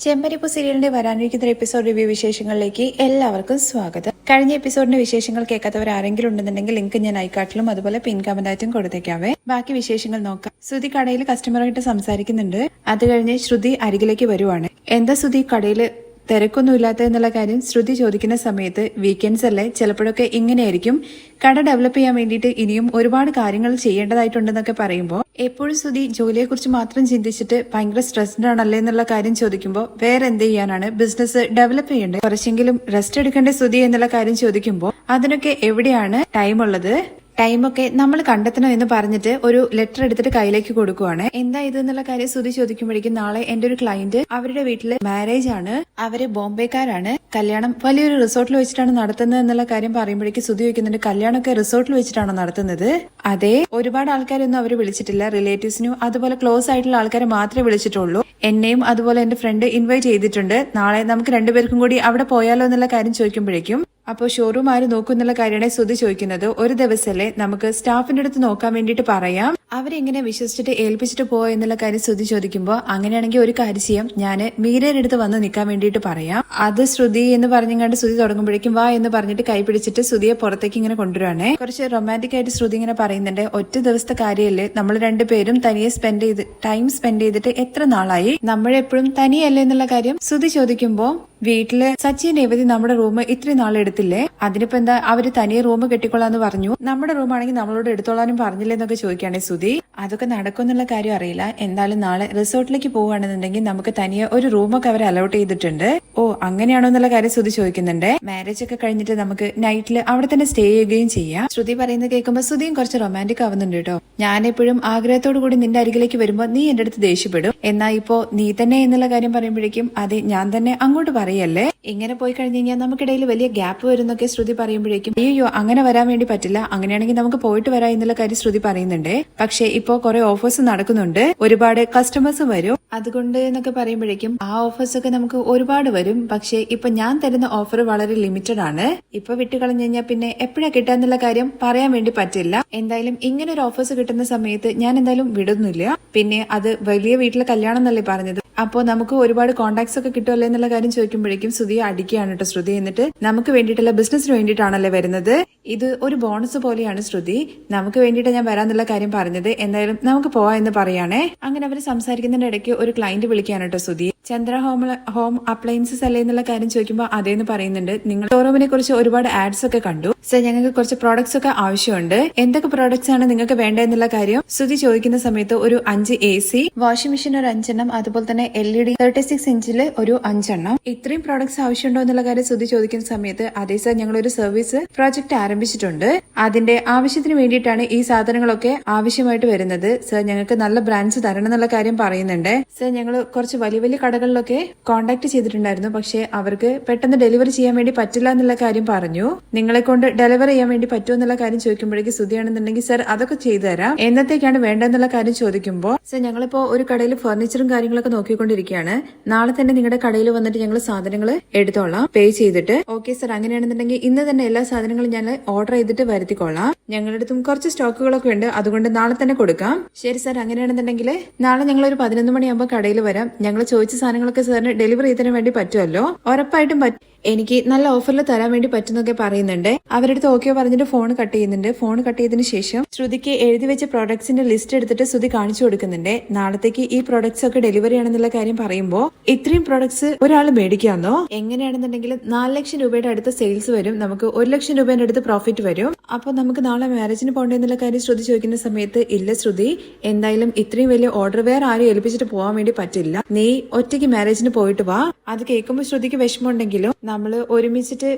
ചെമ്പരിപ്പു സീരിയലിന്റെ വരാനിരിക്കുന്ന episode review വിശേഷങ്ങളിലേക്ക് എല്ലാവർക്കും സ്വാഗതം. കഴിഞ്ഞ എപ്പിസോഡിന്റെ വിശേഷങ്ങൾ കേൾക്കാത്തവർ ആരെങ്കിലും ഉണ്ടെന്നുണ്ടെങ്കിൽ ലിങ്ക് ഞാൻ ഐക്കാട്ടിലും അതുപോലെ പിൻ കമന്റായിട്ടും കൊടുത്തേക്കാവേ. ബാക്കി വിശേഷങ്ങൾ നോക്കാം. ശ്രുതി കടയിൽ കസ്റ്റമറായിട്ട് സംസാരിക്കുന്നുണ്ട്. അത് കഴിഞ്ഞ് ശ്രുതി അരികിലേക്ക് വരുവാണ്. എന്താ ശ്രുതി കടയിൽ തിരക്കൊന്നുമില്ലാത്ത എന്നുള്ള കാര്യം ശ്രുതി ചോദിക്കുന്ന സമയത്ത് വീക്കെൻഡ്സ് അല്ലേ? ചിലപ്പോഴൊക്കെ ഇങ്ങനെയായിരിക്കും. കട ഡെവലപ്പ് ചെയ്യാൻ വേണ്ടിയിട്ട് ഇനിയും ഒരുപാട് കാര്യങ്ങൾ ചെയ്യേണ്ടതായിട്ടുണ്ടെന്നൊക്കെ പറയുമ്പോൾ എപ്പോഴും ശ്രുതി ജോലിയെക്കുറിച്ച് മാത്രം ചിന്തിച്ചിട്ട് ഭയങ്കര സ്ട്രെസ്ഡ് ആണല്ലേ എന്നുള്ള കാര്യം ചോദിക്കുമ്പോൾ വേറെ എന്ത് ചെയ്യാനാണ് ബിസിനസ് ഡെവലപ്പ് ചെയ്യേണ്ടത്? കുറച്ചെങ്കിലും റെസ്റ്റ് എടുക്കേണ്ട ശ്രുതി എന്നുള്ള കാര്യം ചോദിക്കുമ്പോൾ അതിനൊക്കെ എവിടെയാണ് ടൈം ഉള്ളത്? ടൈമൊക്കെ നമ്മൾ കണ്ടെത്തണം എന്ന് പറഞ്ഞിട്ട് ഒരു ലെറ്റർ എടുത്തിട്ട് കയ്യിലേക്ക് കൊടുക്കുവാണ്. എന്താ ഇത് എന്നുള്ള കാര്യം ശ്രുതി ചോദിക്കുമ്പോഴേക്കും നാളെ എന്റെ ഒരു ക്ലയന്റ് അവരുടെ വീട്ടിൽ മാരേജ് ആണ്. അവർ ബോംബെക്കാരാണ്. കല്യാണം വലിയൊരു റിസോർട്ടിൽ വെച്ചിട്ടാണ് നടത്തുന്നത് എന്നുള്ള കാര്യം പറയുമ്പോഴേക്കും ശ്രുതി ചോദിക്കുന്നുണ്ട് കല്യാണമൊക്കെ റിസോർട്ടിൽ വെച്ചിട്ടാണോ നടത്തുന്നത്? അതെ ഒരുപാട് ആൾക്കാരൊന്നും അവർ വിളിച്ചിട്ടില്ല. റിലേറ്റീവ്സിനും അതുപോലെ ക്ലോസ് ആയിട്ടുള്ള ആൾക്കാരെ മാത്രമേ വിളിച്ചിട്ടുള്ളൂ. എന്നെയും അതുപോലെ എന്റെ ഫ്രണ്ട് ഇൻവൈറ്റ് ചെയ്തിട്ടുണ്ട്. നാളെ നമുക്ക് രണ്ടുപേർക്കും കൂടി അവിടെ പോയാലോ എന്നുള്ള കാര്യം ചോദിക്കുമ്പോഴേക്കും അപ്പോൾ ഷോറൂം ആര് നോക്കും എന്നുള്ള കാര്യമാണ് ശ്രുതി ചോദിക്കുന്നത്. ഒരു ദിവസമല്ലേ നമുക്ക് സ്റ്റാഫിന്റെ അടുത്ത് നോക്കാൻ വേണ്ടിയിട്ട് പറയാം. അവരെങ്ങനെ വിശ്വസിച്ചിട്ട് ഏൽപ്പിച്ചിട്ട് പോയോ എന്നുള്ള കാര്യം ശ്രുതി ചോദിക്കുമ്പോൾ അങ്ങനെയാണെങ്കിൽ ഒരു കാര്യം ചെയ്യാം. ഞാൻ മീരയുടെ വന്ന് നിൽക്കാൻ വേണ്ടിയിട്ട് പറയാം. അത് ശ്രുതി എന്ന് പറഞ്ഞങ്ങാണ്ട് ശ്രുതി തുടങ്ങുമ്പോഴേക്കും വാ എന്ന് പറഞ്ഞിട്ട് കൈ പിടിച്ചിട്ട് ശ്രുതിയെ പുറത്തേക്ക് ഇങ്ങനെ കൊണ്ടുവരുവാണേ. കുറച്ച് റൊമാന്റിക് ആയിട്ട് ശ്രുതി ഇങ്ങനെ പറയുന്നുണ്ട് ഒറ്റ ദിവസത്തെ കാര്യമല്ലേ? നമ്മൾ രണ്ടുപേരും തനിയെ സ്പെൻഡ് ചെയ്ത് ടൈം സ്പെൻഡ് ചെയ്തിട്ട് എത്ര നാളായി? നമ്മളെപ്പോഴും തനിയല്ലേ എന്നുള്ള കാര്യം ശ്രുതി ചോദിക്കുമ്പോൾ വീട്ടിൽ സച്ചിൻ രേവതി നമ്മുടെ റൂം ഇത്രയും നാൾ എടുത്തില്ലേ? അതിനിപ്പോ എന്താ അവർ തനിയെ റൂം കെട്ടിക്കൊള്ളാന്ന് പറഞ്ഞു? നമ്മുടെ റൂം ആണെങ്കിൽ നമ്മളോട് എടുത്തോളാനും പറഞ്ഞില്ലേ? എന്നൊക്കെ ചോദിക്കുകയാണെ സുധി അതൊക്കെ നടക്കുമെന്നുള്ള കാര്യം അറിയില്ല. എന്തായാലും നാളെ റിസോർട്ടിലേക്ക് പോവുകയാണെന്നുണ്ടെങ്കിൽ നമുക്ക് തനിയെ ഒരു റൂമൊക്കെ അവർ അലോട്ട് ചെയ്തിട്ടുണ്ട്. ഓ അങ്ങനെയാണോ എന്നുള്ള കാര്യം ശ്രുതി ചോദിക്കുന്നുണ്ട്. മാരേജ് ഒക്കെ കഴിഞ്ഞിട്ട് നമുക്ക് നൈറ്റിൽ അവിടെ തന്നെ സ്റ്റേ ചെയ്യുകയും ചെയ്യാം. ശ്രുതി പറയുന്നത് കേൾക്കുമ്പോൾ ശ്രുതിയും കുറച്ച് റൊമാന്റിക് ആവുന്നുണ്ട് കേട്ടോ. ഞാനെപ്പോഴും ആഗ്രഹത്തോടു കൂടി നിന്റെ അരികിലേക്ക് വരുമ്പോൾ നീ എന്റെ അടുത്ത് ദേഷ്യപ്പെടും. എന്നാ ഇപ്പോ നീ തന്നെ എന്നുള്ള കാര്യം പറയുമ്പോഴേക്കും അതെ ഞാൻ തന്നെ അങ്ങോട്ട് പറയല്ലേ? ഇങ്ങനെ പോയി കഴിഞ്ഞു കഴിഞ്ഞാൽ നമുക്കിടയിൽ വലിയ ഗ്യാപ്പ് വരുന്നൊക്കെ ശ്രുതി പറയുമ്പോഴേക്കും അയ്യോ അങ്ങനെ വരാൻ വേണ്ടി പറ്റില്ല. അങ്ങനെയാണെങ്കിൽ നമുക്ക് പോയിട്ട് വരാം എന്നുള്ള കാര്യം ശ്രുതി പറയുന്നുണ്ട്. പക്ഷേ ഇപ്പോ കുറെ ഓഫേഴ്സ് നടക്കുന്നുണ്ട്. ഒരുപാട് കസ്റ്റമേഴ്സ് വരും. അതുകൊണ്ട് എന്നൊക്കെ പറയുമ്പോഴേക്കും ആ ഓഫേഴ്സ് ഒക്കെ നമുക്ക് ഒരുപാട് വരും. പക്ഷെ ഇപ്പൊ ഞാൻ തരുന്ന ഓഫർ വളരെ ലിമിറ്റഡ് ആണ്. ഇപ്പൊ വിട്ടുകളഞ്ഞു കഴിഞ്ഞാൽ പിന്നെ എപ്പോഴാ കിട്ടാന്നുള്ള കാര്യം പറയാൻ വേണ്ടി പറ്റില്ല. എന്തായാലും ഇങ്ങനെ ഒരു ഓഫേഴ്സ് കിട്ടുന്ന സമയത്ത് ഞാൻ എന്തായാലും വിടുന്നില്ല. പിന്നെ അത് വലിയ വീട്ടിലെ കല്യാണം എന്നല്ലേ പറഞ്ഞത്. അപ്പോൾ നമുക്ക് ഒരുപാട് കോണ്ടാക്ട്സ് ഒക്കെ കിട്ടുമല്ലേ എന്നുള്ള കാര്യം ചോദിക്കുമ്പോഴേക്കും ശ്രുതിയെ അടിക്കുകയാണ് കേട്ടോ. ശ്രുതി എന്നിട്ട് നമുക്ക് വേണ്ടിയിട്ടുള്ള ബിസിനസ്സിന് വേണ്ടിയിട്ടാണല്ലേ വരുന്നത്? ഇത് ഒരു ബോണസ് പോലെയാണ് ശ്രുതി. നമുക്ക് വേണ്ടിയിട്ട് ഞാൻ വരാന്നുള്ള കാര്യം പറഞ്ഞത്. എന്തായാലും നമുക്ക് പോവാ എന്ന് പറയാണേ. അങ്ങനെ അവർ സംസാരിക്കുന്നതിന്റെ ഇടയ്ക്ക് ഒരു ക്ലയന്റ് വിളിക്കുകയാണ് കേട്ടോ Shruthi. Chandra home home appliances അല്ലേ എന്നുള്ള കാര്യം ചോദിക്കുമ്പോൾ അതേന്ന് പറയുന്നുണ്ട്. നിങ്ങൾ ഷോറൂമിനെ കുറിച്ച് ഒരുപാട് ആഡ്സ് ഒക്കെ കണ്ടു. സർ ഞങ്ങൾക്ക് കുറച്ച് പ്രോഡക്ട്സ് ഒക്കെ ആവശ്യമുണ്ട്. എന്തൊക്കെ പ്രോഡക്ട്സ് ആണ് നിങ്ങൾക്ക് വേണ്ടത് എന്നുള്ള കാര്യം? ശ്രുതി ചോദിക്കുന്ന സമയത്ത് ഒരു അഞ്ച് എ സി വാഷിംഗ് മെഷീൻ ഒരു അഞ്ചെണ്ണം അതുപോലെ തന്നെ L E D thirty six ഇഞ്ചിൽ ഒരു അഞ്ചെണ്ണം. ഇത്രയും പ്രോഡക്ട്സ് ആവശ്യമുണ്ടോ എന്നുള്ള കാര്യം ശ്രുതി ചോദിക്കുന്ന സമയത്ത് അതേ സർ ഞങ്ങൾ ഒരു സർവീസ് പ്രോജക്ട് ആരംഭിച്ചിട്ടുണ്ട്. അതിന്റെ ആവശ്യത്തിന് വേണ്ടിയിട്ടാണ് ഈ സാധനങ്ങളൊക്കെ ആവശ്യമായിട്ട് വരുന്നത്. സർ ഞങ്ങൾക്ക് നല്ല ബ്രാൻഡ്സ് തരണം എന്നുള്ള കാര്യം പറയുന്നുണ്ട്. സർ ഞങ്ങൾ കുറച്ച് വലിയ വലിയ കടകളിലൊക്കെ കോണ്ടാക്ട് ചെയ്തിട്ടുണ്ടായിരുന്നു. പക്ഷെ അവർക്ക് പെട്ടെന്ന് ഡെലിവറി ചെയ്യാൻ വേണ്ടി പറ്റില്ല എന്നുള്ള കാര്യം പറഞ്ഞു. നിങ്ങളെ കൊണ്ട് ഡെലിവറി ചെയ്യാൻ വേണ്ടി പറ്റുമോ എന്നുള്ള കാര്യം ചോദിക്കുമ്പോഴേക്ക് ശ്രുതിയാണെന്നുണ്ടെങ്കിൽ സർ അതൊക്കെ ചെയ്തു തരാം എന്നത്തേക്കാണ് വേണ്ടെന്നുള്ള കാര്യം ചോദിക്കുമ്പോൾ സർ ഞങ്ങളിപ്പോ ഒരു കടയിൽ ഫർണിച്ചറും കാര്യങ്ങളൊക്കെ നോക്കിക്കൊണ്ടിരിക്കുകയാണ് നാളെ തന്നെ നിങ്ങളുടെ കടയിൽ വന്നിട്ട് ഞങ്ങൾ സാധനങ്ങൾ എടുത്തോളാം. പേ ചെയ്തിട്ട്. ഓക്കെ സർ അങ്ങനെയാണെന്നുണ്ടെങ്കിൽ ഇന്ന് തന്നെ എല്ലാ സാധനങ്ങളും ഞാൻ ഓർഡർ ചെയ്തിട്ട് വരുത്തിക്കൊള്ളാം ഞങ്ങളുടെ അടുത്തും കുറച്ച് സ്റ്റോക്കുകളൊക്കെ ഉണ്ട്. അതുകൊണ്ട് നാളെ തന്നെ കൊടുക്കാം. ശരി സർ അങ്ങനെയാണെന്നുണ്ടെങ്കിൽ നാളെ ഞങ്ങൾ ഒരു പതിനൊന്ന് മണിയാകുമ്പോൾ കടയിൽ വരാം. ഞങ്ങൾ ചോദിച്ച സാധനങ്ങളൊക്കെ സാറിന് ഡെലിവറി ചെയ്തതിന് വേണ്ടി പറ്റുമല്ലോ? ഉറപ്പായിട്ടും പറ്റും എനിക്ക് നല്ല ഓഫറിൽ തരാൻ വേണ്ടി പറ്റുന്നൊക്കെ പറയുന്നുണ്ട്. അവരടുത്ത് ഓക്കെ പറഞ്ഞിട്ട് ഫോൺ കട്ട് ചെയ്യുന്നുണ്ട്. ഫോൺ കട്ട് ചെയ്തതിന് ശേഷം ശ്രുതിക്ക് എഴുതി വെച്ച പ്രോഡക്ട്സിന്റെ ലിസ്റ്റ് എടുത്തിട്ട് ശ്രുതി കാണിച്ചു കൊടുക്കുന്നുണ്ട്. നാളത്തേക്ക് ഈ പ്രോഡക്ട്സ് ഒക്കെ ഡെലിവറി ആണെന്നുള്ള കാര്യം പറയുമ്പോൾ ഇത്രയും പ്രോഡക്ട്സ് ഒരാൾ മേടിക്കാന്നോ? എങ്ങനെയാണെന്നുണ്ടെങ്കിൽ നാല് ലക്ഷം രൂപയുടെ അടുത്ത് സെയിൽസ് വരും. നമുക്ക് ഒരു ലക്ഷം രൂപയുടെ അടുത്ത് പ്രോഫിറ്റ് വരും. അപ്പോൾ നമുക്ക് നാളെ മാരേജിന് പോകേണ്ടെന്നുള്ള കാര്യം ശ്രുതി ചോദിക്കുന്ന സമയത്ത് ഇല്ല ശ്രുതി എന്തായാലും ഇത്രയും വലിയ ഓർഡർ വേറെ ആരും ഏൽപ്പിച്ചിട്ട് പോകാൻ വേണ്ടി പറ്റില്ല. നീ ഒറ്റയ്ക്ക് മാരേജിന് പോയിട്ട് വാ. അത് കേൾക്കുമ്പോൾ ശ്രുതിക്ക് വിഷമമുണ്ടെങ്കിലും നമ്മൾ ഒരുമിച്ചിട്ട്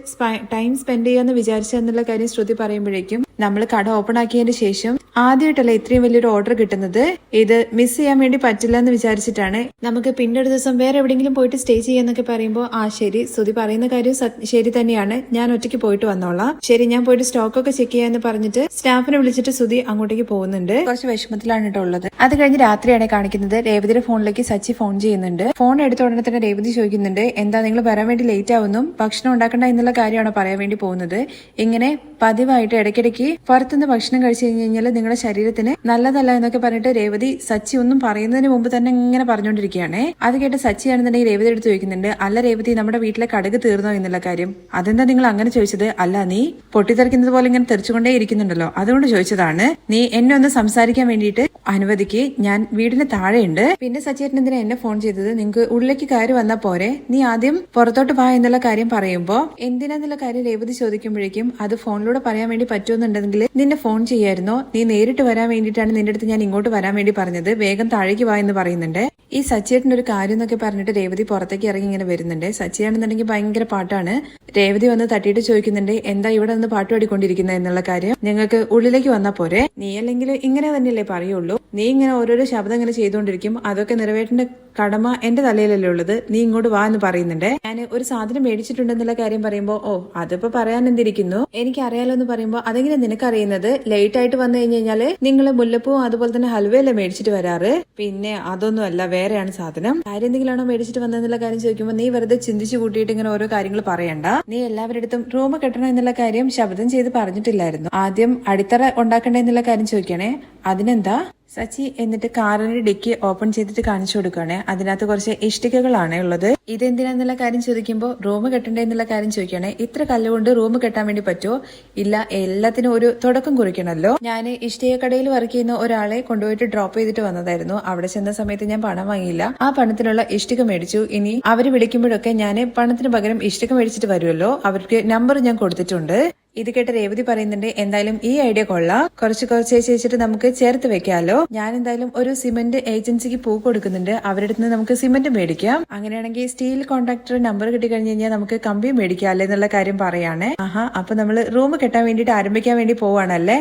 ടൈം സ്പെൻഡ് ചെയ്യാമെന്ന് വിചാരിച്ചെന്നുള്ള കാര്യം ശ്രുതി പറയുമ്പോഴേക്കും നമ്മൾ കട ഓപ്പൺ ആക്കിയതിന് ശേഷം ആദ്യമായിട്ടല്ല ഇത്രയും വലിയൊരു ഓർഡർ കിട്ടുന്നത്? ഇത് മിസ് ചെയ്യാൻ വേണ്ടി പറ്റില്ല എന്ന് വിചാരിച്ചിട്ടാണ്. നമുക്ക് പിന്നെ ഒരു ദിവസം വേറെ എവിടെയെങ്കിലും പോയിട്ട് സ്റ്റേ ചെയ്യാന്നൊക്കെ പറയുമ്പോൾ ആ ശരി സ്തുതി പറയുന്ന കാര്യം ശരി തന്നെയാണ്. ഞാൻ ഒറ്റയ്ക്ക് പോയിട്ട് വന്നോളാം. ശരി ഞാൻ പോയിട്ട് സ്റ്റോക്ക് ഒക്കെ ചെക്ക് ചെയ്യാന്ന് പറഞ്ഞിട്ട് സ്റ്റാഫിനെ വിളിച്ചിട്ട് സ്തുതി അങ്ങോട്ടേക്ക് പോകുന്നുണ്ട്. കുറച്ച് വിഷമത്തിലാണ് ഉള്ളത്. അത് കഴിഞ്ഞ് രാത്രിയാണ് കാണിക്കുന്നത്. രേവതിയുടെ ഫോണിലേക്ക് സച്ചി ഫോൺ ചെയ്യുന്നുണ്ട്. ഫോൺ എടുത്ത ഉടനെ തന്നെ രേവതി ചോദിക്കുന്നുണ്ട് എന്താ നിങ്ങൾ വരാൻ വേണ്ടി ലേറ്റ് ആവുന്നു? ഭക്ഷണം ഉണ്ടാക്കണ്ട എന്നുള്ള കാര്യമാണ് പറയാൻ വേണ്ടി പോകുന്നത്? ഇങ്ങനെ പതിവായിട്ട് ഇടയ്ക്കിടയ്ക്ക് പുറത്തുനിന്ന് ഭക്ഷണം കഴിച്ചു കഴിഞ്ഞു കഴിഞ്ഞാൽ നിങ്ങളുടെ ശരീരത്തിന് നല്ലതല്ല എന്നൊക്കെ പറഞ്ഞിട്ട് രേവതി സച്ചി ഒന്നും പറയുന്നതിന് മുമ്പ് തന്നെ ഇങ്ങനെ പറഞ്ഞുകൊണ്ടിരിക്കുകയാണേ അത് കേട്ട് സച്ചിയാണെന്നുണ്ടെങ്കിൽ രേവതി എടുത്ത് ചോദിക്കുന്നുണ്ട് അല്ല രേവതി നമ്മുടെ വീട്ടിലെ കടുക് തീർന്നോ എന്നുള്ള കാര്യം? അതെന്താ നിങ്ങൾ അങ്ങനെ ചോദിച്ചത്? അല്ല നീ പൊട്ടിത്തെറിക്കുന്നത് പോലെ ഇങ്ങനെ തെറിച്ചുകൊണ്ടേ ഇരിക്കുന്നുണ്ടല്ലോ. അതുകൊണ്ട് ചോദിച്ചതാണ് നീ എന്നെ ഒന്ന് സംസാരിക്കാൻ വേണ്ടിയിട്ട് അനുവദിക്ക് ഞാൻ വീടിന് താഴെയുണ്ട്. പിന്നെ സച്ചേട്ടൻ എന്തിനാ എന്നെ ഫോൺ ചെയ്തത്? നിങ്ങൾക്ക് ഉള്ളിലേക്ക് കയറി വന്നാ പോരെ. നീ ആദ്യം പുറത്തോട്ട് വാ എന്നുള്ള കാര്യം പറയുമ്പോ എന്തിനാന്നുള്ള കാര്യം രേവതി ചോദിക്കുമ്പോഴേക്കും അത് ഫോണിലൂടെ പറയാൻ വേണ്ടി പറ്റുമെന്നുണ്ടെങ്കിൽ നിന്നെ ഫോൺ ചെയ്യായിരുന്നോ? നീ നേരിട്ട് വരാൻ വേണ്ടിയിട്ടാണ് നിന്റെ അടുത്ത് ഞാൻ ഇങ്ങോട്ട് വരാൻ വേണ്ടി പറഞ്ഞത്. വേഗം താഴേക്ക് വാ എന്ന് പറയുന്നുണ്ട്. ഈ സച്ചിയേട്ടന്റെ ഒരു കാര്യം എന്നൊക്കെ പറഞ്ഞിട്ട് രേവതി പുറത്തേക്ക് ഇറങ്ങി ഇങ്ങനെ വരുന്നുണ്ട്. സച്ചിയാണെന്നുണ്ടെങ്കിൽ ഭയങ്കര പാട്ടാണ്. രേവതി വന്ന് തട്ടിയിട്ട് ചോദിക്കുന്നുണ്ട് എന്താ ഇവിടെ നിന്ന് പാട്ട് പാടിക്കൊണ്ടിരിക്കുന്നത് എന്നുള്ള കാര്യം. നിങ്ങൾക്ക് ഉള്ളിലേക്ക് വന്നാ പോരെ. നീ അല്ലെങ്കിൽ ഇങ്ങനെ തന്നെയല്ലേ പറയുള്ളൂ. നീ ഇങ്ങനെ ഓരോരോ ശബ്ദം ഇങ്ങനെ ചെയ്തുകൊണ്ടിരിക്കും. അതൊക്കെ നിറവേറ്റേണ്ട കടമ എന്റെ തലയിലല്ലേ ഉള്ളത്. നീ ഇങ്ങോട്ട് വാ എന്ന് പറയുന്നുണ്ട്. ഞാൻ ഒരു സാധനം മേടിച്ചിട്ടുണ്ടെന്നുള്ള കാര്യം പറയുമ്പോ ഓ അതിപ്പോ പറയാൻ എന്തിരിക്കുന്നു? എനിക്ക് അറിയാലോ എന്ന് പറയുമ്പോ അതെങ്ങനെ നിനക്കറിയുന്നത്? ലേറ്റ് ആയിട്ട് വന്നു കഴിഞ്ഞു കഴിഞ്ഞാൽ നിങ്ങൾ മുല്ലപ്പൂ അതുപോലെ തന്നെ ഹൽവയല്ലേ മേടിച്ചിട്ട് വരാറ്? പിന്നെ അതൊന്നും അല്ല വേറെയാണ് സാധനം. കാര്യം എന്തെങ്കിലാണോ മേടിച്ചിട്ട് വന്നതെന്നുള്ള കാര്യം ചോദിക്കുമ്പോൾ നീ വെറുതെ ചിന്തിച്ചു കൂട്ടിയിട്ട് ഇങ്ങനെ ഓരോ കാര്യങ്ങൾ പറയണ്ട. നീ എല്ലാവരുടെ അടുത്തും റൂം കെട്ടണം എന്നുള്ള കാര്യം ശബ്ദം ചെയ്ത് പറഞ്ഞിട്ടില്ലായിരുന്നു. ആദ്യം അടിത്തറ ഉണ്ടാക്കണ്ടേ എന്നുള്ള കാര്യം ചോദിക്കണേ. അതിനെന്താ? സച്ചി എന്നിട്ട് കാറിന്റെ ഡിക്കി ഓപ്പൺ ചെയ്തിട്ട് കാണിച്ചു കൊടുക്കുകയാണ്. അതിനകത്ത് കുറച്ച് ഇഷ്ടികകളാണ് ഉള്ളത്. ഇതെന്തിനാന്നുള്ള കാര്യം ചോദിക്കുമ്പോൾ റൂം കെട്ടണ്ടേ എന്നുള്ള കാര്യം ചോദിക്കുകയാണ്. ഇത്ര കല്ലുകൊണ്ട് റൂം കെട്ടാൻ വേണ്ടി പറ്റുമോ ഇല്ല എല്ലാത്തിനും ഒരു തുടക്കം കുറിക്കണമല്ലോ. ഞാൻ ഇഷ്ടിക കടയിൽ വർക്ക് ചെയ്യുന്ന ഒരാളെ കൊണ്ടുപോയിട്ട് ഡ്രോപ്പ് ചെയ്തിട്ട് വന്നതായിരുന്നു. അവിടെ ചെന്ന സമയത്ത് ഞാൻ പണം വാങ്ങിയില്ല. ആ പണത്തിനുള്ള ഇഷ്ടിക മേടിച്ചു. ഇനി അവർ വിളിക്കുമ്പോഴൊക്കെ ഞാൻ പണത്തിന് പകരം ഇഷ്ടിക മേടിച്ചിട്ട് വരുമല്ലോ. അവർക്ക് നമ്പർ ഞാൻ കൊടുത്തിട്ടുണ്ട്. ഇത് കേട്ട് രേവതി പറയുന്നുണ്ട് എന്തായാലും ഈ ഐഡിയ കൊള്ളാം. കുറച്ച് കുറച്ച് വെച്ചിട്ട് നമുക്ക് ചേർത്ത് വെക്കാലോ. ഞാൻ എന്തായാലും ഒരു സിമന്റ് ഏജൻസിക്ക് പൂ കൊടുക്കുന്നുണ്ട്. അവരുടെ നിന്ന് നമുക്ക് സിമന്റ് മേടിക്കാം. അങ്ങനെയാണെങ്കിൽ സ്റ്റീൽ കോൺട്രാക്ടർ നമ്പർ കിട്ടി കഴിഞ്ഞ് കഴിഞ്ഞാൽ നമുക്ക് കമ്പി മേടിക്കാം അല്ലേ എന്നുള്ള കാര്യം പറയാണ്. ആഹാ അപ്പൊ നമ്മൾ റൂം കെട്ടാൻ വേണ്ടിയിട്ട് ആരംഭിക്കാൻ വേണ്ടി പോവാണല്ലേ?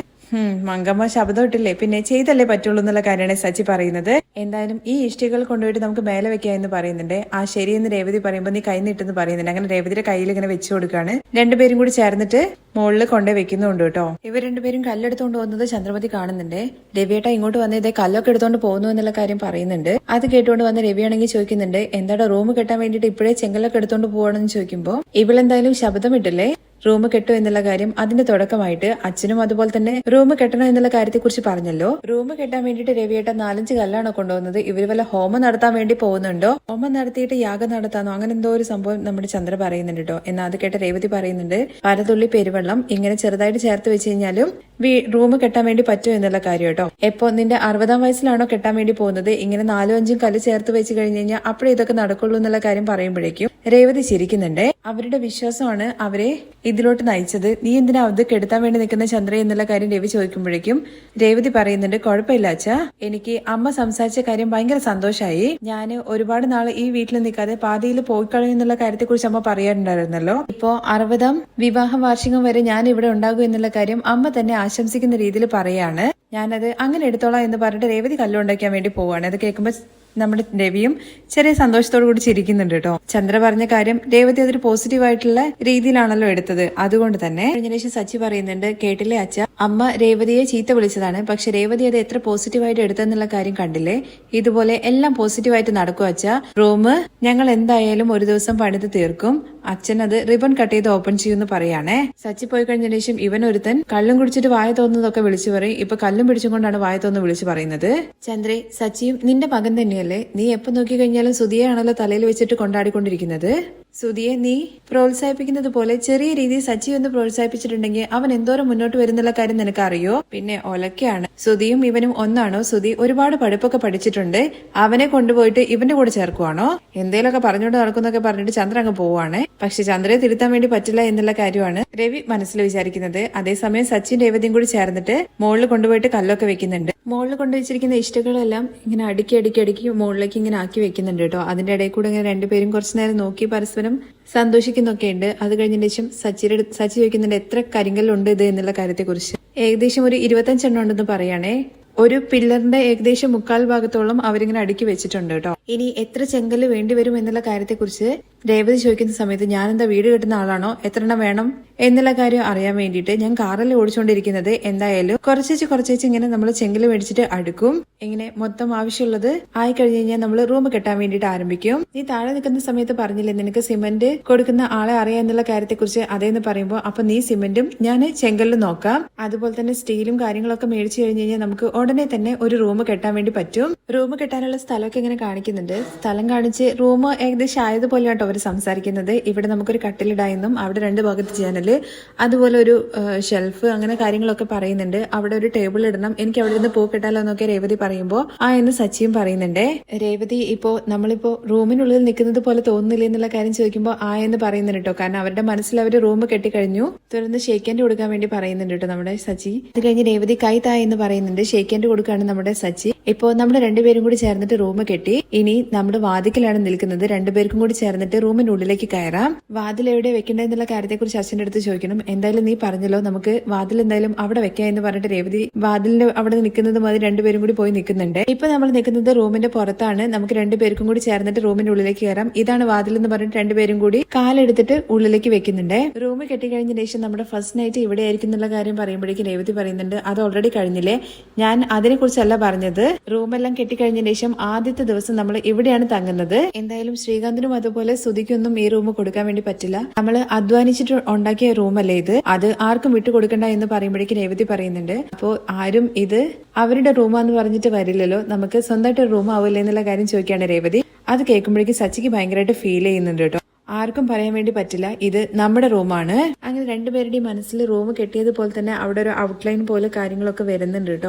മങ്കമ്മ ശബ്ദം ഇട്ടില്ലേ? പിന്നെ ചെയ്തല്ലേ പറ്റുള്ളൂ എന്നുള്ള കാര്യമാണ് സച്ചി പറയുന്നത്. എന്തായാലും ഈ ഇഷ്ടികൾ കൊണ്ടുപോയിട്ട് നമുക്ക് മേലെ വെക്കാം എന്ന് പറയുന്നുണ്ട്. ആ ശരിയെന്ന് രേവതി പറയുമ്പോൾ നീ കൈ നീട്ടെന്ന് പറയുന്നുണ്ട്. അങ്ങനെ രേവതിയുടെ കയ്യിൽ ഇങ്ങനെ വെച്ചു കൊടുക്കാണ്. രണ്ടുപേരും കൂടി ചേർന്നിട്ട് മുകളിൽ കൊണ്ടേ വെക്കുന്നുണ്ട് കേട്ടോ. ഇവർ രണ്ടുപേരും കല്ലെടുത്തോണ്ട് പോകുന്നത് ചന്ദ്രമതി കാണുന്നുണ്ട്. രവിയേട്ട ഇങ്ങോട്ട് വന്ന് ഇതേ കല്ലൊക്കെ എടുത്തോണ്ട് പോകുന്നു എന്നുള്ള കാര്യം പറയുന്നുണ്ട്. അത് കേട്ടുകൊണ്ട് വന്ന് രവിയാണെങ്കിൽ ചോദിക്കുന്നുണ്ട് എന്താടാ റൂം കെട്ടാൻ വേണ്ടിയിട്ട് ഇപ്പോഴേ ചെങ്കലൊക്കെ എടുത്തോണ്ട് പോവാണെന്ന് ചോദിക്കുമ്പോൾ ഇവളെന്തായാലും ശബ്ദം ഇട്ടില്ലേ? റൂം കെട്ടു എന്നുള്ള കാര്യം അതിന്റെ തുടക്കമായിട്ട് അച്ഛനും അതുപോലെ തന്നെ റൂം കെട്ടണം എന്നുള്ള കാര്യത്തെക്കുറിച്ച് പറഞ്ഞല്ലോ. റൂം കെട്ടാൻ വേണ്ടിയിട്ട് രവിയേട്ട നാലഞ്ച് കല്ലാണോ കൊണ്ടുവന്നത്? ഇവർ വല്ല ഹോമം നടത്താൻ വേണ്ടി പോകുന്നുണ്ടോ? ഹോമം നടത്തിയിട്ട് യാഗം നടത്താനോ അങ്ങനെ എന്തോ ഒരു സംഭവം നമ്മുടെ ചന്ദ്ര പറയുന്നുണ്ട് കേട്ടോ എന്നാൽ അത് കേട്ട രേവതി പറയുന്നുണ്ട് പലതുള്ളി പെരുവെള്ളം ഇങ്ങനെ ചെറുതായിട്ട് ചേർത്ത് വെച്ച് കഴിഞ്ഞാലും റൂം കെട്ടാൻ വേണ്ടി പറ്റും എന്നുള്ള കാര്യം കേട്ടോ എപ്പോ നിന്റെ അറുപതാം വയസ്സിലാണോ കെട്ടാൻ വേണ്ടി പോകുന്നത്? ഇങ്ങനെ നാലും അഞ്ചും കല്ല് ചേർത്ത് വെച്ച് കഴിഞ്ഞ് കഴിഞ്ഞാൽ അപ്പോഴേ ഇതൊക്കെ നടക്കുള്ളൂ എന്നുള്ള കാര്യം പറയുമ്പോഴേക്കും രേവതി ചിരിക്കുന്നുണ്ട്. അവരുടെ വിശ്വാസമാണ് അവരെ ഇതിലോട്ട് നയിച്ചത് നീ എന്തിനാ അവധ കെടുത്താൻ വേണ്ടി നിൽക്കുന്ന ചന്ദ്ര എന്നുള്ള കാര്യം രവി ചോദിക്കുമ്പോഴേക്കും രേവതി പറയുന്നുണ്ട് കുഴപ്പമില്ല അച്ഛാ എനിക്ക് അമ്മ സംസാരിച്ച കാര്യം ഭയങ്കര സന്തോഷമായി ഞാൻ ഒരുപാട് നാൾ ഈ വീട്ടിൽ നിൽക്കാതെ പാതിയിൽ പോയി കളയുന്നുള്ള കാര്യത്തെ കുറിച്ച് അമ്മ പറയാറുണ്ടായിരുന്നല്ലോ. ഇപ്പോ അറുപതാം വിവാഹ വാർഷികം വരെ ഞാൻ ഇവിടെ ഉണ്ടാകും എന്നുള്ള കാര്യം അമ്മ തന്നെ ആശംസിക്കുന്ന രീതിയിൽ പറയാണ്. ഞാനത് അങ്ങനെ എടുത്തോളാം എന്ന് പറഞ്ഞിട്ട് രേവതി കല്ലുണ്ടാക്കാൻ വേണ്ടി പോവാണ്. അത് കേൾക്കുമ്പോൾ നമ്മുടെ രവിയും ചെറിയ സന്തോഷത്തോടു കൂടി ചിരിക്കുന്നുണ്ട് കേട്ടോ. ചന്ദ്ര പറഞ്ഞ കാര്യം രേവതി അതൊരു പോസിറ്റീവ് ആയിട്ടുള്ള രീതിയിലാണല്ലോ എടുത്തത്. അതുകൊണ്ട് തന്നെ ശേഷം സച്ചി പറയുന്നുണ്ട് കേട്ടില്ലേ അച്ഛ? അമ്മ രേവതിയെ ചീത്ത വിളിച്ചതാണ്. പക്ഷെ രേവതി അത് എത്ര പോസിറ്റീവായിട്ട് എടുത്തെന്നുള്ള കാര്യം കണ്ടില്ലേ? ഇതുപോലെ എല്ലാം പോസിറ്റീവായിട്ട് നടക്കുക അച്ഛ. റൂം ഞങ്ങൾ എന്തായാലും ഒരു ദിവസം പണിത് തീർക്കും. അച്ഛൻ അത് റിബൺ കട്ട് ചെയ്ത് ഓപ്പൺ ചെയ്യുമെന്ന് പറയാണേ. സച്ചി പോയി കഴിഞ്ഞ ശേഷം ഇവൻ ഒരുത്തൻ കള്ളും കുടിച്ചിട്ട് വായ തോന്നുന്നതൊക്കെ വിളിച്ചു പറയും. ഇപ്പൊ കല്ലും പിടിച്ചുകൊണ്ടാണ് വായ തോന്നുന്നു വിളിച്ചു പറയുന്നത്. ചന്ദ്രെ സച്ചിയും നിന്റെ മകൻ തന്നെയല്ലേ? നീ എപ്പോ നോക്കി കഴിഞ്ഞാലും സുതിയാണല്ലോ തലയിൽ വെച്ചിട്ട് കൊണ്ടാടിക്കൊണ്ടിരിക്കുന്നത്. സുതിയെ നീ പ്രോത്സാഹിപ്പിക്കുന്നത് പോലെ ചെറിയ രീതിയിൽ സച്ചി ഒന്ന് പ്രോത്സാഹിപ്പിച്ചിട്ടുണ്ടെങ്കിൽ അവൻ എന്തോരം മുന്നോട്ട് വരുന്നുള്ള കാര്യം നിനക്ക് അറിയോ പിന്നെ ഒലക്കെയാണ്. സുധിയും ഇവനും ഒന്നാണോ? സുധി ഒരുപാട് പഠിപ്പൊക്കെ പഠിച്ചിട്ടുണ്ട്. അവനെ കൊണ്ടുപോയിട്ട് ഇവന്റെ കൂടെ ചേർക്കുവാണോ? എന്തേലൊക്കെ പറഞ്ഞുകൊണ്ട് നടക്കുന്നൊക്കെ പറഞ്ഞിട്ട് ചന്ദ്ര അങ്ങ് പോവാണ് പക്ഷെ ചന്ദ്രയെ തിരുത്താൻ വേണ്ടി പറ്റില്ല എന്നുള്ള കാര്യമാണ് രവി മനസ്സിൽ വിചാരിക്കുന്നത്. അതേസമയം സച്ചിൻ രേവതിയും കൂടി ചേർന്നിട്ട് മുകളിൽ കൊണ്ടുപോയിട്ട് കല്ലൊക്കെ വെക്കുന്നുണ്ട്. മുകളിൽ കൊണ്ടുവച്ചിരിക്കുന്ന ഇഷ്ടകളെല്ലാം ഇങ്ങനെ അടുക്കി അടുക്കി അടുക്കി മുകളിലേക്ക് ഇങ്ങനെ ആക്കി വെക്കുന്നുണ്ട് കേട്ടോ. അതിന്റെ ഇടയിൽ കൂടെ ഇങ്ങനെ രണ്ടുപേരും കുറച്ചു നേരം നോക്കി പരസ്പരം സന്തോഷിക്കുന്നൊക്കെ ഉണ്ട്. അത് കഴിഞ്ഞതിന് ശേഷം സച്ചിയുടെ സച്ചി ചോദിക്കുന്നുണ്ട് എത്ര കരിങ്കല്ലുണ്ട് ഇത്? എന്നുള്ള കാര്യത്തെക്കുറിച്ച്. ഏകദേശം ഒരു ഇരുപത്തഞ്ചെണ്ണം ഉണ്ടെന്ന് പറയണേ. ഒരു പില്ലറിന്റെ ഏകദേശം മുക്കാൽ ഭാഗത്തോളം അവരിങ്ങനെ അടുക്കി വെച്ചിട്ടുണ്ട് കേട്ടോ. ഇനി എത്ര ചെങ്കൽ വേണ്ടി വരും എന്നുള്ള കാര്യത്തെക്കുറിച്ച് രേവതി ചോദിക്കുന്ന സമയത്ത് ഞാൻ എന്താ വീട് കിട്ടുന്ന ആളാണോ? എത്ര എണ്ണം വേണം? എന്നുള്ള കാര്യം അറിയാൻ വേണ്ടിയിട്ട് ഞാൻ കാറിൽ ഓടിച്ചുകൊണ്ടിരിക്കുന്നത് എന്തായാലും കുറച്ചേച്ച് കുറച്ചേച്ച് ഇങ്ങനെ നമ്മൾ ചെങ്കിൽ മേടിച്ചിട്ട് അടുക്കും. ഇങ്ങനെ മൊത്തം ആവശ്യമുള്ളത് ആയി കഴിഞ്ഞ് കഴിഞ്ഞാൽ നമ്മൾ റൂം കെട്ടാൻ വേണ്ടിയിട്ട് ആരംഭിക്കും. നീ താഴെ നിൽക്കുന്ന സമയത്ത് പറഞ്ഞില്ലേ നിനക്ക് സിമന്റ് കൊടുക്കുന്ന ആളെ അറിയാം എന്നുള്ള കാര്യത്തെക്കുറിച്ച് അതേന്ന് പറയുമ്പോൾ അപ്പൊ നീ സിമന്റും ഞാൻ ചെങ്കല്ലും നോക്കാം. അതുപോലെ തന്നെ സ്റ്റീലും കാര്യങ്ങളൊക്കെ മേടിച്ചു കഴിഞ്ഞ് കഴിഞ്ഞാൽ നമുക്ക് ഉടനെ തന്നെ ഒരു റൂം കെട്ടാൻ വേണ്ടി പറ്റും. റൂം കെട്ടാനുള്ള സ്ഥലമൊക്കെ ഇങ്ങനെ കാണിക്കുന്നുണ്ട്. സ്ഥലം കാണിച്ച് റൂം ഏകദേശം ആയതുപോലെ അവർ സംസാരിക്കുന്നത്. ഇവിടെ നമുക്കൊരു കട്ടിലിടായെന്നും അവിടെ രണ്ട് ഭാഗത്ത് ജനൽ അതുപോലെ ഒരു ഷെൽഫ് അങ്ങനെ കാര്യങ്ങളൊക്കെ പറയുന്നുണ്ട്. അവിടെ ഒരു ടേബിൾ ഇടണം. എനിക്ക് അവിടെ നിന്ന് പൂ കിട്ടാലോ എന്നൊക്കെ രേവതി പറയുമ്പോൾ ആ എന്ന് സച്ചിയും പറയുന്നുണ്ട്. രേവതി ഇപ്പോ നമ്മളിപ്പോ റൂമിനുള്ളിൽ നിൽക്കുന്നത് പോലെ തോന്നുന്നില്ല എന്നുള്ള കാര്യം ചോദിക്കുമ്പോൾ ആ എന്ന് പറയുന്നുണ്ട് കേട്ടോ കാരണം അവരുടെ മനസ്സിൽ അവർ റൂം കെട്ടിക്കഴിഞ്ഞു. തുടർന്ന് ഷേക്കൻഡ് കൊടുക്കാൻ വേണ്ടി പറയുന്നുണ്ട് കേട്ടോ നമ്മുടെ സച്ചി. ഇത് കഴിഞ്ഞ് രേവതി കൈ താ എന്ന് പറയുന്നുണ്ട്. ഷേക്കൻഡ് കൊടുക്കുകയാണ് നമ്മുടെ സച്ചി. ഇപ്പോ നമ്മൾ രണ്ടുപേരും കൂടി ചേർന്നിട്ട് റൂം കെട്ടി. ഇനി നമ്മുടെ വാതിക്കലാണ് നിൽക്കുന്നത്. രണ്ടുപേർക്കും കൂടി ചേർന്നിട്ട് റൂമിനുള്ളിലേക്ക് കയറാം. വാതിൽ എവിടെ കാര്യത്തെ കുറിച്ച് അച്ഛന്റെ അടുത്ത് ചോദിക്കണം. എന്തായാലും നീ പറഞ്ഞല്ലോ നമുക്ക് വാതിൽ എന്തായാലും അവിടെ വെക്കാം എന്ന് പറഞ്ഞിട്ട് രേവതി വാതിലിന്റെ അവിടെ നിൽക്കുന്നത് മതി രണ്ടുപേരും കൂടി പോയി നിൽക്കുന്നുണ്ട്. ഇപ്പൊ നമ്മൾ നിൽക്കുന്നത് റൂമിന്റെ പുറത്താണ്. നമുക്ക് രണ്ടുപേർക്കും കൂടി ചേർന്നിട്ട് റൂമിന്റെ ഉള്ളിലേക്ക് കയറാം. ഇതാണ് വാതിൽ എന്ന് പറഞ്ഞിട്ട് രണ്ടുപേരും കൂടി കാലെടുത്തിട്ട് ഉള്ളിലേക്ക് വെക്കുന്നുണ്ട്. റൂം കെട്ടിക്കഴിഞ്ഞ ശേഷം നമ്മുടെ ഫസ്റ്റ് നൈറ്റ് ഇവിടെ ആയിരിക്കും എന്നുള്ള കാര്യം പറയുമ്പോഴേക്കും രേവതി പറയുന്നുണ്ട് അത് ഓൾറെഡി കഴിഞ്ഞില്ലേ? ഞാൻ അതിനെ കുറിച്ചല്ല പറഞ്ഞത്. റൂമെല്ലാം കെട്ടിക്കഴിഞ്ഞ ശേഷം ആദ്യത്തെ ദിവസം നമ്മൾ ഇവിടെയാണ് തങ്ങുന്നത്. എന്തായാലും ശ്രീകാന്തിനും അതുപോലെ സുധിക്കൊന്നും ഈ റൂം കൊടുക്കാൻ വേണ്ടി പറ്റില്ല. നമ്മൾ അധ്വാനിച്ചിട്ട് ഉണ്ടാക്കിയ റൂമല്ലേ ഇത്? അത് ആർക്കും വിട്ടുകൊടുക്കണ്ട എന്ന് പറയുമ്പോഴേക്കും രേവതി പറയുന്നുണ്ട്. അപ്പോ ആരും ഇത് അവരുടെ റൂമാന്ന് പറഞ്ഞിട്ട് വരില്ലല്ലോ. നമുക്ക് സ്വന്തമായിട്ട് റൂം ആവില്ല എന്നുള്ള കാര്യം ചോദിക്കുകയാണ് രേവതി. അത് കേൾക്കുമ്പോഴേക്കും സച്ചിക്ക് ഭയങ്കരമായിട്ട് ഫീൽ ചെയ്യുന്നുണ്ട് കേട്ടോ. ആർക്കും പറയാൻ വേണ്ടി പറ്റില്ല. ഇത് നമ്മുടെ റൂമാണ്. അങ്ങനെ രണ്ടുപേരുടെയും മനസ്സിൽ റൂം കെട്ടിയതുപോലെ തന്നെ അവിടെ ഒരു ഔട്ട്ലൈൻ പോലെ കാര്യങ്ങളൊക്കെ വരുന്നുണ്ട് കേട്ടോ.